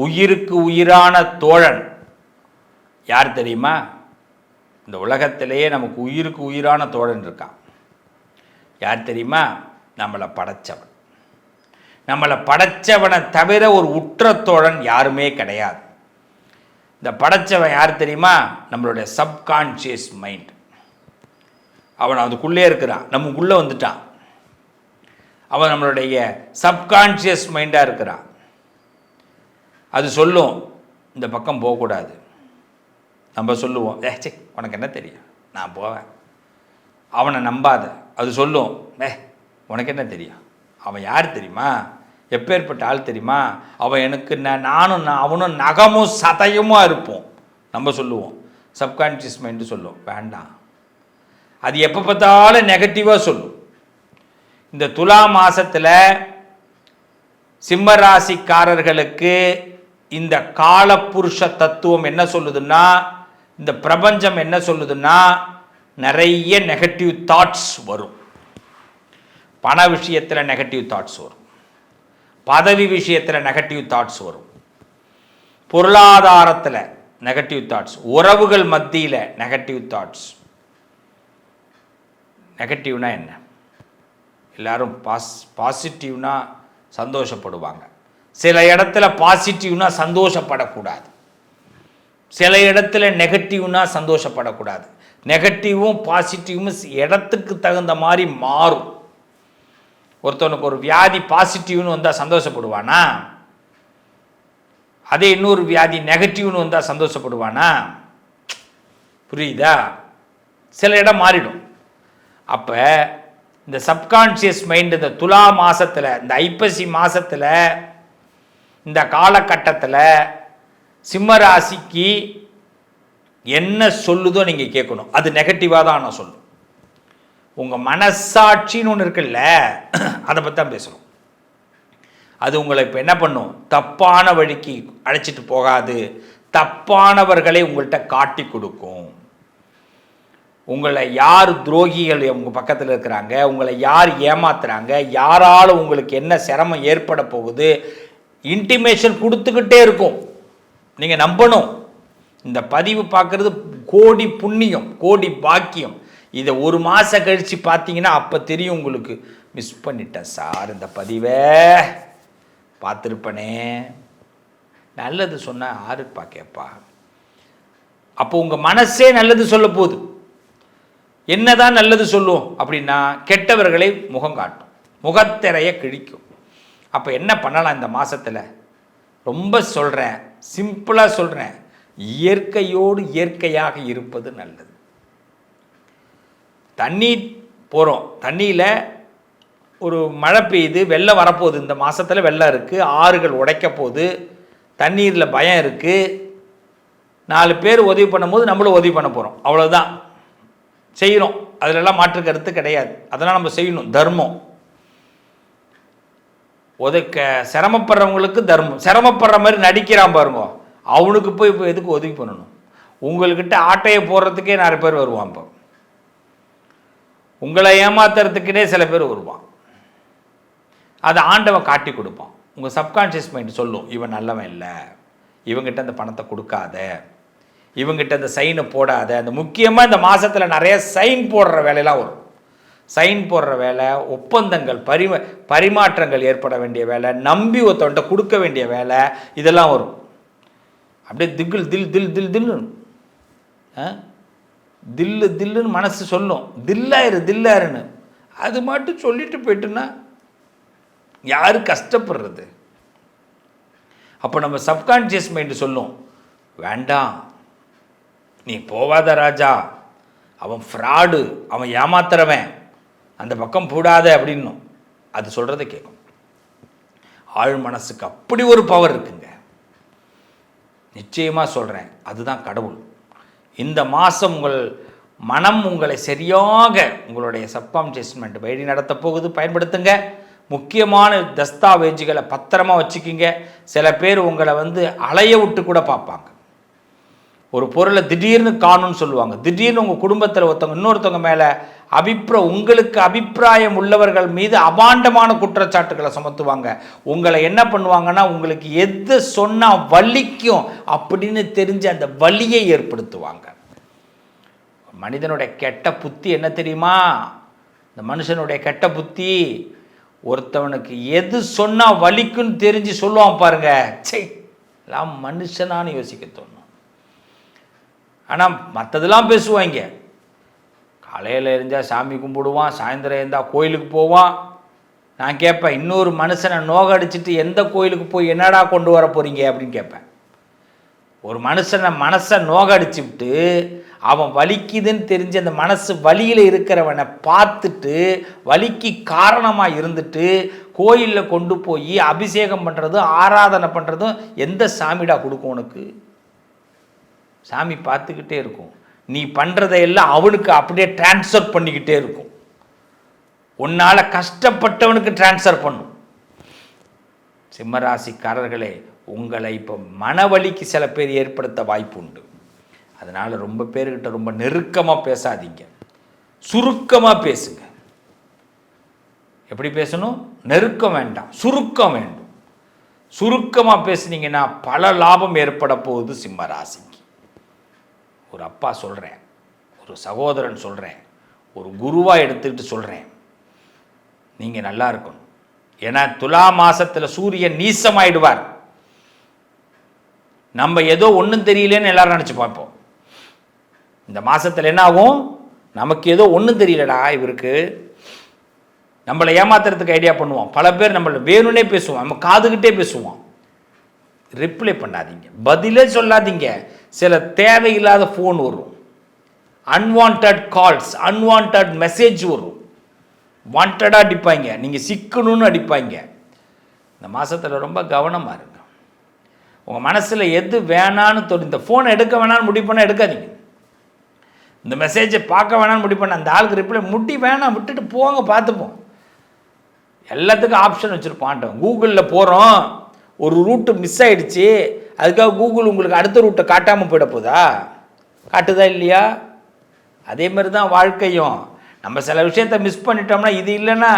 உயிருக்கு உயிரான தோழன். யார் தெரியுமா? இந்த உலகத்திலேயே நமக்கு உயிருக்கு உயிரான தோழன் இருக்கான். யார் தெரியுமா? நம்மளை படைச்சவன். நம்மளை படைச்சவனை தவிர ஒரு உற்ற தோழன் யாருமே கிடையாது. இந்த படைச்சவன் யார் தெரியுமா? நம்மளுடைய சப்கான்ஷியஸ் மைண்ட் அவன் அதுக்குள்ளே இருக்கிறான். நமக்குள்ளே வந்துட்டான். அவன் நம்மளுடைய சப்கான்ஷியஸ் மைண்டாக இருக்கிறான். அது சொல்லும் இந்த பக்கம் போகக்கூடாது. நம்ம சொல்லுவோம் ஏ சே உனக்கு என்ன தெரியும்? நான் போவேன். அவனை நம்பாத. அது சொல்லும் ஏ உனக்கு என்ன தெரியும்? அவன் யார் தெரியுமா? எப்பேற்பட்ட ஆள் தெரியுமா? அவன் எனக்கு நான் நானும் நான் அவனும் நகமும் சதையுமா இருப்போம். நம்ம சொல்லுவோம். சப்கான்ஷியஸ் மைண்டு சொல்லும். வேண்டாம். அது எப்போ பார்த்தாலும் நெகட்டிவாக சொல்லும். இந்த துலா மாதத்தில் சிம்ம ராசிக்காரர்களுக்கு இந்த காலப்புருஷ தத்துவம் என்ன சொல்லுதுன்னா இந்த பிரபஞ்சம் என்ன சொல்லுதுன்னா நிறைய நெகட்டிவ் தாட்ஸ் வரும். பண விஷயத்தில் நெகட்டிவ் தாட்ஸ் வரும். பதவி விஷயத்தில் நெகட்டிவ் தாட்ஸ் வரும். பொருளாதாரத்தில் நெகட்டிவ் தாட்ஸ் உறவுகள் மத்தியில் நெகட்டிவ் தாட்ஸ் நெகட்டிவ்னா என்ன? எல்லாரும் பாஸ் பாசிட்டிவ்னா சந்தோஷப்படுவாங்க. சில இடத்துல பாசிட்டிவ்னா சந்தோஷப்படக்கூடாது. சில இடத்துல நெகட்டிவ்னா சந்தோஷப்படக்கூடாது. நெகட்டிவும் பாசிட்டிவும் இடத்துக்கு தகுந்த மாதிரி மாறும். ஒருத்தவனுக்கு ஒரு வியாதி பாசிட்டிவ்னு வந்தால் சந்தோஷப்படுவானா? அதே இன்னொரு வியாதி நெகட்டிவ்னு வந்தால் சந்தோஷப்படுவானா? புரியுதா? சில இடம் மாறிடும். அப்போ இந்த சப்கான்ஷியஸ் மைண்ட் இந்த துலா மாதத்தில் இந்த ஐப்பசி மாதத்தில் இந்த காலகட்டத்தில் சிம்ம ராசிக்கு என்ன சொல்லுதோ நீங்கள் கேட்கணும். அது நெகட்டிவாக தான் நான் சொல்லும் உங்கள் மனசாட்சின்னு ஒன்று இருக்குல்ல அதை பற்றி தான் பேசணும் அது உங்களை இப்போ என்ன பண்ணும்? தப்பான வழிக்கு அழைச்சிட்டு போகாது. தப்பானவர்களை உங்கள்கிட்ட காட்டி கொடுக்கும். உங்களை யார் துரோகிகள் உங்கள் பக்கத்தில் இருக்கிறாங்க? உங்களை யார் ஏமாத்துறாங்க? யாரால் உங்களுக்கு என்ன சிரமம் ஏற்பட போகுது? இன்டிமேஷன் கொடுத்துக்கிட்டே இருக்கும். நீங்கள் நம்பணும். இந்த பதிவு பார்க்குறது கோடி புண்ணியம் கோடி பாக்கியம். இதை ஒரு மாதம் கழித்து பார்த்தீங்கன்னா அப்போ தெரியும் உங்களுக்கு. மிஸ் பண்ணிட்டேன் சார் இந்த பதிவை. பார்த்துருப்பனே. நல்லது சொன்னால் யாருப்பா கேட்பா அப்போ உங்கள் மனசே நல்லது சொல்ல போகுது. என்னதான் நல்லது சொல்லுவோம் அப்படின்னா கெட்டவர்களை முகம் காட்டும். முகத்திரையை கிழிக்கும். அப்போ என்ன பண்ணலாம் இந்த மாதத்தில் ரொம்ப சொல்கிறேன் சிம்பிளாக சொல்கிறேன் இயற்கையோடு இயற்கையாக இருப்பது நல்லது. தண்ணி போகிறோம் தண்ணியில் ஒரு மழை பெய்யுது வெள்ளம் வரப்போகுது. இந்த மாதத்தில் வெள்ளம் இருக்குது ஆறுகள் உடைக்க போகுது தண்ணீரில் பயம் இருக்குது நாலு பேர் உதவி பண்ணும்போது நம்மளும் உதவி பண்ண போகிறோம் அவ்வளோதான் செய்கிறோம் அதிலெல்லாம் மாற்று கருத்து கிடையாது. அதெல்லாம் நம்ம செய்யணும். தர்மம். ஒதுக்க சிரமப்படுறவங்களுக்கு தர்மம். சிரமப்படுற மாதிரி நடிக்கிறான் பாருங்க. அவனுக்கு போய் இப்போ எதுக்கு உதவி பண்ணணும்? உங்கள்கிட்ட ஆட்டையை போடுறதுக்கே நிறைய பேர் வருவான் இப்போ உங்களை ஏமாத்துறதுக்குனே சில பேர் வருவான். அதை ஆண்டவன் காட்டி கொடுப்பான். உங்கள் சப்கான்ஷியஸ் மைண்ட் சொல்லும் இவன் நல்லவன் இல்லை. இவங்கிட்ட அந்த பணத்தை கொடுக்காத. இவங்கிட்ட அந்த சைனை போடாத. அந்த முக்கியமாக இந்த மாதத்தில் நிறைய சைன் போடுற வேலையெல்லாம் வரும். சைன் போடுற வேலை ஒப்பந்தங்கள் பரிம பரிமாற்றங்கள் ஏற்பட வேண்டிய வேலை நம்பி ஒருத்தவன்ட்ட கொடுக்க வேண்டிய வேலை இதெல்லாம் வரும். அப்படியே திகில் தில் தில் தில் தில்லுன்னு. ஆ? தில்லு தில்லுன்னு மனசு சொல்லும். தில்லாயிரு தில்லாருன்னு அது மட்டும் சொல்லிட்டு போயிட்டுன்னா யார் கஷ்டப்படுறது? அப்போ நம்ம சப்கான்ஷியஸ் மைண்டு சொல்லும் வேண்டாம். நீ போவாத ராஜா. அவன் ஃப்ராடு அவன் ஏமாத்துறவன். அந்த பக்கம் போடாத அப்படின்னும். அது சொல்கிறத கேட்கும். ஆழ் மனசுக்கு அப்படி ஒரு பவர் இருக்குங்க. நிச்சயமாக சொல்கிறேன் அதுதான் கடவுள். இந்த மாதம் உங்கள் மனம் உங்களை சரியாக உங்களுடைய சப்கான்ஷியஸ்மெண்ட் வழி நடத்த போகுது பயன்படுத்துங்க. முக்கியமான தஸ்தாவேஜுகளை பத்திரமாக வச்சுக்கிங்க. சில பேர் உங்களை வந்து அலைய விட்டு கூட பார்ப்பாங்க. ஒரு பொருளை திடீர்னு காணும்னு சொல்லுவாங்க. திடீர்னு உங்கள் குடும்பத்தில் ஒருத்தவங்க இன்னொருத்தவங்க மேலே அபிப்ர உங்களுக்கு அபிப்பிராயம் உள்ளவர்கள் மீது அபாண்டமான குற்றச்சாட்டுகளை சுமத்துவாங்க. உங்களை என்ன பண்ணுவாங்கன்னா உங்களுக்கு எது சொன்னால் வலிக்கும் அப்படின்னு தெரிஞ்சு அந்த வலியை ஏற்படுத்துவாங்க. மனிதனுடைய கெட்ட புத்தி என்ன தெரியுமா? இந்த மனுஷனுடைய கெட்ட புத்தி ஒருத்தவனுக்கு எது சொன்னால் வலிக்குன்னு தெரிஞ்சு சொல்லுவான் பாருங்க. சை எல்லாம் மனுஷனான்னு யோசிக்க தோணும். ஆனால் மற்றதெல்லாம் பேசுவாங்க. காலையில் இருந்தால் சாமி கும்பிடுவான் சாயந்தரம் இருந்தால் கோயிலுக்கு போவான். நான் கேட்பேன் இன்னொரு மனுஷனை நோகடிச்சிட்டு எந்த கோயிலுக்கு போய் என்னடா கொண்டு வர போகிறீங்க அப்படின்னு கேட்பேன். ஒரு மனுஷனை மனசை நோகடிச்சுவிட்டு அவன் வலிக்குதுன்னு தெரிஞ்சு அந்த மனசு வலியில் இருக்கிறவனை பார்த்துட்டு வலிக்கு காரணமாக இருந்துட்டு கோயிலில் கொண்டு போய் அபிஷேகம் பண்ணுறதும் ஆராதனை பண்ணுறதும் எந்த சாமிடா கொடுக்கும் உனக்கு? சாமி பார்த்துக்கிட்டே இருக்கும். நீ பண்ணுறதையெல்லாம் அவனுக்கு அப்படியே டிரான்ஸ்ஃபர் பண்ணிக்கிட்டே இருக்கும். உன்னால் கஷ்டப்பட்டவனுக்கு டிரான்ஸ்ஃபர் பண்ணும். சிம்மராசிக்காரர்களே உங்களை இப்போ மனவலிக்கு சில பேர் ஏற்படுத்த வாய்ப்பு உண்டு அதனால் ரொம்ப பேர்கிட்ட ரொம்ப நெருக்கமாக பேசாதீங்க. சுருக்கமாக பேசுங்க. எப்படி பேசணும்? நெருக்கம் வேண்டாம். சுருக்கம் வேண்டும். சுருக்கமாக பேசுனீங்கன்னா பல லாபம் ஏற்பட போகுது சிம்ம ராசிக்கு ஒரு அப்பா சொல்கிறேன் ஒரு சகோதரன் சொல்கிறேன் ஒரு குருவாக எடுத்துக்கிட்டு சொல்கிறேன் நீங்கள் நல்லா இருக்கணும். ஏன்னா துலா மாசத்தில் சூரியன் நீசமாயிடுவார். நம்ம ஏதோ ஒன்றும் தெரியலன்னு எல்லாரும் நினச்சி பார்ப்போம். இந்த மாதத்தில் என்ன ஆகும்? நமக்கு ஏதோ ஒன்றும் தெரியலடா இவருக்கு. நம்மளை ஏமாத்துறதுக்கு ஐடியா பண்ணுவோம். பல பேர் நம்மளை வேணும்னே பேசுவோம். நம்ம காதுகிட்டே பேசுவோம். ரிப்ளை பண்ணாதீங்க. பதிலே சொல்லாதீங்க. சில தேவையில்லாத ஃபோன் வரும். அன்வான்ட் கால்ஸ் அன்வான்ட் மெசேஜ் வரும். வாண்டடாக அடிப்பாங்க. நீங்கள் சிக்கணும்னு அடிப்பாங்க. இந்த மாதத்தில் ரொம்ப கவனமாக இருங்க. உங்கள் மனசில் எது வேணான்னு தோணும் இந்த ஃபோனை எடுக்க வேணான்னு முடிவு பண்ணால் எடுக்காதீங்க. இந்த மெசேஜை பார்க்க வேணான்னு முடிவு பண்ண அந்த ஆளுக்கு ரிப்ளை முட்டி வேணாம் விட்டுட்டு போங்க பார்த்துப்போம். எல்லாத்துக்கும் ஆப்ஷன் வச்சுருப்போம் ஆண்டவன். கூகுளில் போகிறோம் ஒரு ரூட்டு மிஸ் ஆகிடுச்சு அதுக்காக கூகுள் உங்களுக்கு அடுத்த ரூட்டை காட்டாமல் போயிட போதா? காட்டுதா இல்லையா? அதே மாதிரி தான் வாழ்க்கையும். நம்ம சில விஷயத்த மிஸ் பண்ணிட்டோம்னா இது இல்லைன்னா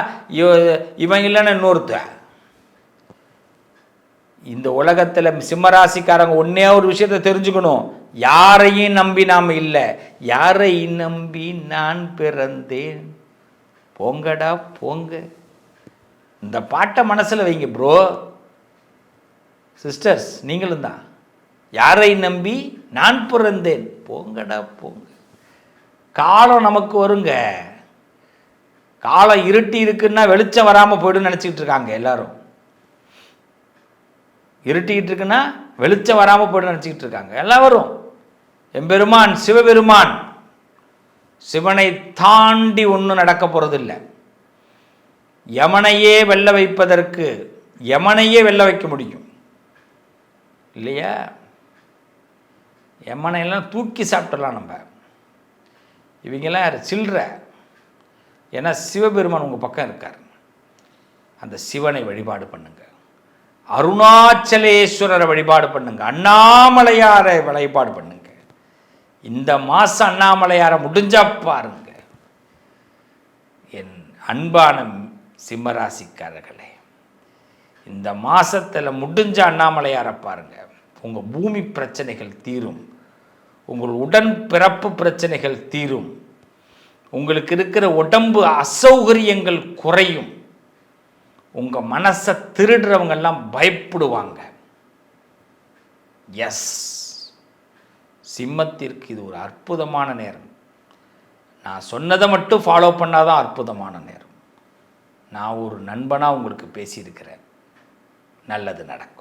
இவன் இல்லைன்னா இன்னொருத்த. இந்த உலகத்தில் சிம்மராசிக்காரங்க ஒன்றே ஒரு விஷயத்த தெரிஞ்சுக்கணும். யாரையும் நம்பி நாம் இல்லை. யாரை நம்பி நான் பிறந்தேன்? போங்கடா போங்க. இந்த பாட்டை மனசில் வைங்க ப்ரோ சிஸ்டர்ஸ் நீங்களும் தான். யாரை நம்பி நான் பிறந்தேன்? போங்கடா போங்க. காலம் நமக்கு வருங்க. காலம் இருட்டி இருக்குன்னா வெளிச்சம் வராமல் போய்டுன்னு நினச்சிக்கிட்டு இருக்காங்க எல்லாரும். இருட்டிக்கிட்டு இருக்குன்னா வெளிச்சம் வராமல் போய்டுன்னு நினச்சிக்கிட்டு இருக்காங்க. எல்லாம் வரும். எம்பெருமான் சிவபெருமான். சிவனை தாண்டி ஒன்றும் நடக்க போகிறதில்லை யமனையே வெல்ல வைப்பதற்கு யமனையே வெல்ல வைக்க முடியும். இல்லையா? எம்மனையெல்லாம் தூக்கி சாப்பிட்டலாம் நம்ம. இவங்கெல்லாம் யார்? சில்லற ஏன்னா சிவபெருமான் உங்கள் பக்கம் இருக்கார். அந்த சிவனை வழிபாடு பண்ணுங்க. அருணாச்சலேஸ்வரரை வழிபாடு பண்ணுங்க. அண்ணாமலையாரை வழிபாடு பண்ணுங்க. இந்த மாதம் அண்ணாமலையாரை முடிஞ்சா பாருங்க. என் அன்பான சிம்மராசிக்காரர்களே இந்த மாதத்தில் முடிஞ்ச அண்ணாமலையாரை பாருங்க. உங்கள் பூமி பிரச்சனைகள் தீரும். உங்கள் உடன் பிறப்பு பிரச்சனைகள் தீரும். உங்களுக்கு இருக்கிற உடம்பு அசௌகரியங்கள் குறையும். உங்கள் மனசை திருடுறவங்கெல்லாம் பயப்படுவாங்க. எஸ் சிம்மத்திற்கு இது ஒரு அற்புதமான நேரம். நான் சொன்னதை மட்டும் ஃபாலோ பண்ணாதான் அற்புதமான நேரம். நான் ஒரு நண்பனாக உங்களுக்கு பேசியிருக்கிறேன். நல்லது நடக்கும்.